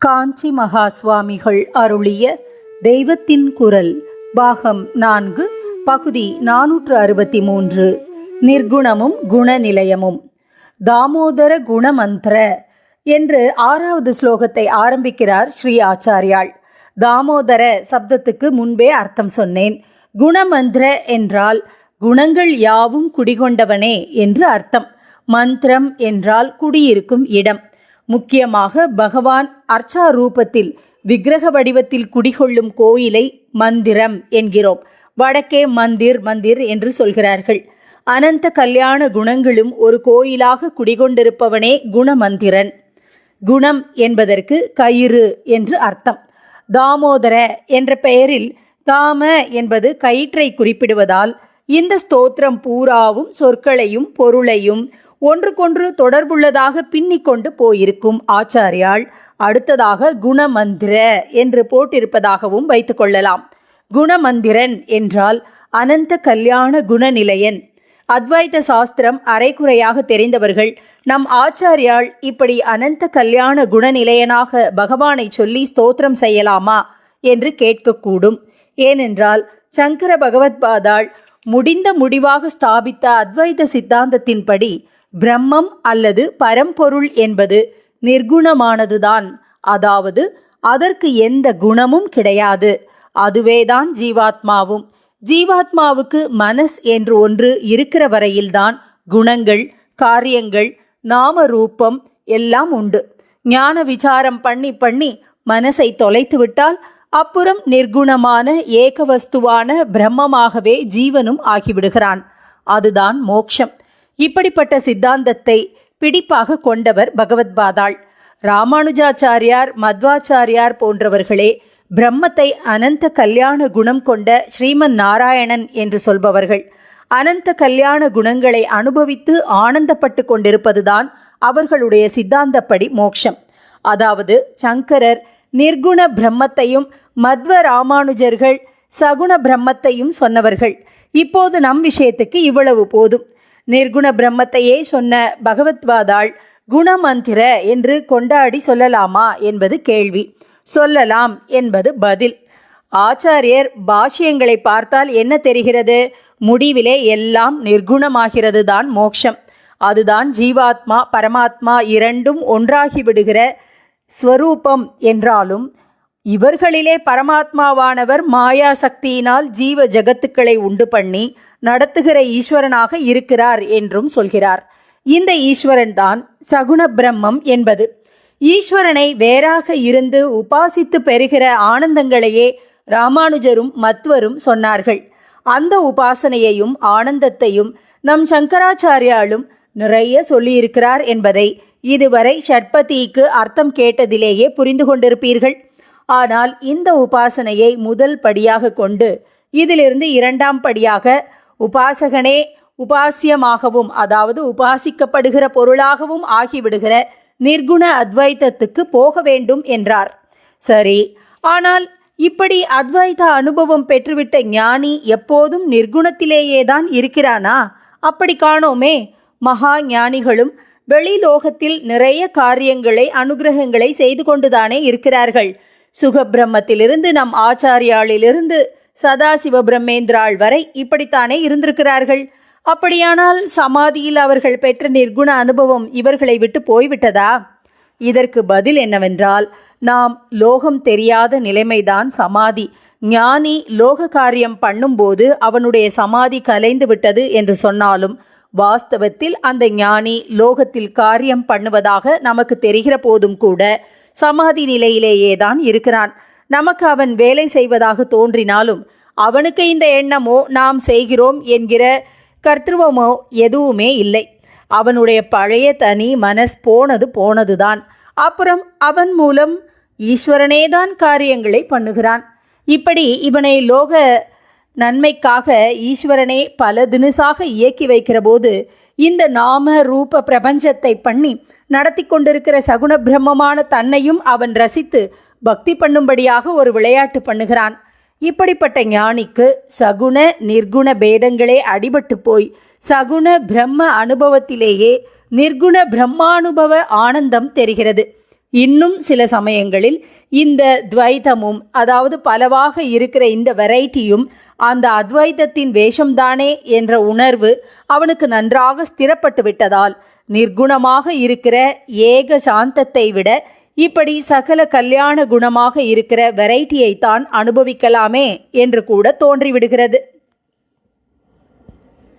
காஞ்சி மகா சுவாமிகள் அருளிய தெய்வத்தின் குரல் பாகம் நான்கு பகுதி நானூற்று அறுபத்தி மூன்று. நிர்குணமும் குணநிலையமும். தாமோதர குணமந்திர என்று ஆறாவது ஸ்லோகத்தை ஆரம்பிக்கிறார் ஸ்ரீ ஆச்சாரியாள் தாமோதர சப்தத்துக்கு முன்பே அர்த்தம் சொன்னேன். குணமந்திர என்றால் குணங்கள் யாவும் குடிகொண்டவனே என்று அர்த்தம். மந்திரம் என்றால் குடியிருக்கும் இடம். முக்கியமாக பகவான் அர்ச்சா ரூபத்தில் விக்கிரக வடிவத்தில் குடிகொள்ளும் கோயிலை மந்திரம் என்கிறோம். வடக்கே மந்திர் மந்திர் என்று சொல்கிறார்கள். அனந்த கல்யாண குணங்களும் ஒரு கோயிலாக குடிகொண்டிருப்பவனே குணமந்திரன். குணம் என்பதற்கு கயிறு என்று அர்த்தம். தாமோதர என்ற பெயரில் தாம என்பது கயிற்றை குறிப்பிடுவதால் இந்த ஸ்தோத்திரம் பூராவும் சொற்களையும் பொருளையும் ஒன்றுக்கொன்று தொடர்புள்ளதாக பின்னிக்கொண்டு போயிருக்கும் ஆச்சாரியால் அடுத்ததாக குணமந்திர என்று போட்டிருப்பதாகவும் வைத்துக்கொள்ளலாம் குணமந்திரன் என்றால் அனந்த கல்யாண குணநிலையன். அத்வைத சாஸ்திரம் அரைக்குறையாக தெரிந்தவர்கள் நம் ஆச்சாரியால் இப்படி அனந்த கல்யாண குணநிலையனாக பகவானை சொல்லி ஸ்தோத்திரம் செய்யலாமா என்று கேட்கக்கூடும். ஏனென்றால் சங்கர பகவத்பாதாள் முடிந்த முடிவாக ஸ்தாபித்த அத்வைத சித்தாந்தத்தின்படி பிரம்மம் அல்லது பரம்பொருள் என்பது நிர்குணமானதுதான். அதாவது அதற்கு எந்த குணமும் கிடையாது. அதுவேதான் ஜீவாத்மாவும். ஜீவாத்மாவுக்கு மனஸ் என்று ஒன்று இருக்கிற வரையில்தான் குணங்கள் காரியங்கள் நாம ரூபம் எல்லாம் உண்டு. ஞான விசாரம் பண்ணி பண்ணி மனசை தொலைத்து விட்டால் அப்புறம் நிர்குணமான ஏகவஸ்துவான பிரம்மமாகவே ஜீவனும் ஆகிவிடுகிறான். அதுதான் மோக்ஷம். இப்படிப்பட்ட சித்தாந்தத்தை பிடிப்பாக கொண்டவர் பகவத்பாதாள் ராமானுஜாச்சாரியார் மத்வாச்சாரியார் போன்றவர்களே பிரம்மத்தை அனந்த கல்யாண குணம் கொண்ட ஸ்ரீமன் நாராயணன் என்று சொல்பவர்கள். அனந்த கல்யாண குணங்களை அனுபவித்து ஆனந்தப்பட்டு கொண்டிருப்பதுதான் அவர்களுடைய சித்தாந்தப்படி மோக்ஷம் அதாவது சங்கரர் நிர்குண பிரம்மத்தையும் மத்வ ராமானுஜர்கள் சகுண பிரம்மத்தையும் சொன்னவர்கள். இப்போது நம் விஷயத்துக்கு இவ்வளவு போதும். நிர்குண பிரம்மத்தையே சொன்ன பகவத்வாதாள் குணமந்திர என்று கொண்டாடி சொல்லலாமா என்பது கேள்வி. சொல்லலாம் என்பது பதில். ஆச்சாரியர் பாஷ்யங்களை பார்த்தால் என்ன தெரிகிறது? முடிவிலே எல்லாம் நிர்குணமாகிறது தான் மோக்ஷம். அதுதான் ஜீவாத்மா பரமாத்மா இரண்டும் ஒன்றாகி விடுகிற ஸ்வரூபம் என்றாலும் இவர்களிலே பரமாத்மாவானவர் மாயா சக்தியினால் ஜீவ ஜகத்துக்களை உண்டு பண்ணி நடத்துகிற ஈஸ்வரனாக இருக்கிறார் என்றும் சொல்கிறார். இந்த ஈஸ்வரன் தான் சகுண பிரம்மம் என்பது. ஈஸ்வரனை வேறாக இருந்து உபாசித்து பெறுகிற ஆனந்தங்களையே ராமானுஜரும் மத்வரும் சொன்னார்கள். அந்த உபாசனையையும் ஆனந்தத்தையும் நம் சங்கராச்சாரியாலும் நிறைய சொல்லியிருக்கிறார் என்பதை இதுவரை ஷட்பதிக்கு அர்த்தம் கேட்டதிலேயே புரிந்து கொண்டிருப்பீர்கள். ஆனால் இந்த உபாசனையை முதல் படியாக கொண்டு இதிலிருந்து இரண்டாம் படியாக உபாசகனே உபாசியமாகவும் அதாவது உபாசிக்கப்படுகிற பொருளாகவும் ஆகிவிடுகிற நிர்குண அத்வைத்தத்துக்கு போக வேண்டும் என்றார். சரி ஆனால் இப்படி அத்வைத அனுபவம் பெற்றுவிட்ட ஞானி எப்போதும் நிர்குணத்திலேயே தான் இருக்கிறானா? அப்படி காணோமே. மகா ஞானிகளும் வெளிலோகத்தில் நிறைய காரியங்களை அனுகிரகங்களை செய்து கொண்டுதானே இருக்கிறார்கள். சுகபிரம்மத்திலிருந்து நம் ஆச்சாரியாளிலிருந்து சதாசிவ பிரம்மேந்திராள் வரை இப்படித்தானே இருந்திருக்கிறார்கள்? அப்படியானால் சமாதியில் அவர்கள் பெற்ற நிர்குண அனுபவம் இவர்களை விட்டு போய்விட்டதா? இதற்கு பதில் என்னவென்றால் நாம் லோகம் தெரியாத நிலைமைதான் சமாதி. ஞானி லோக காரியம் பண்ணும்போது அவனுடைய சமாதி கலைந்து விட்டது என்று சொன்னாலும் வாஸ்தவத்தில் அந்த ஞானி லோகத்தில் காரியம் பண்ணுவதாக நமக்கு தெரிகிற போதும் கூட சமாதி நிலையிலேயே தான் இருக்கிறான். நமக்கு அவன் வேலை செய்வதாக தோன்றினாலும் அவனுக்கு இந்த எண்ணமோ நாம் செய்கிறோம் என்கிற கர்த்தவமோ எதுவுமே இல்லை. அவனுடைய பழைய தனி மனஸ் போனது போனதுதான். அப்புறம் அவன் மூலம் ஈஸ்வரனே தான் காரியங்களை பண்ணுகிறான். இப்படி இவனை லோக நன்மைக்காக ஈஸ்வரனே பல தினுசாக இயக்கி வைக்கிற போது இந்த நாம ரூப பிரபஞ்சத்தை பண்ணி நடத்தி கொண்டிருக்கிற சகுண பிரம்மமான தன்னையும் அவன் ரசித்து பக்தி பண்ணும்படியாக ஒரு விளையாட்டு பண்ணுகிறான். இப்படிப்பட்ட ஞானிக்கு சகுண நிர்குண பேதங்களே அடிபட்டு போய் சகுண பிரம்ம அனுபவத்திலேயே நிர்குண பிரம்மானுபவ ஆனந்தம் தெரிகிறது. இன்னும் சில சமயங்களில் இந்த துவைதமும் அதாவது பலவாக இருக்கிற இந்த வெரைட்டியும் அந்த அத்வைதத்தின் வேஷம்தானே என்ற உணர்வு அவனுக்கு நன்றாக ஸ்திரப்பட்டு விட்டதால் நிர்குணமாக இருக்கிற ஏக சாந்தத்தை விட இப்படி சகல கல்யாண குணமாக இருக்கிற வெரைட்டியை தான் அனுபவிக்கலாமே என்று கூட தோன்றிவிடுகிறது.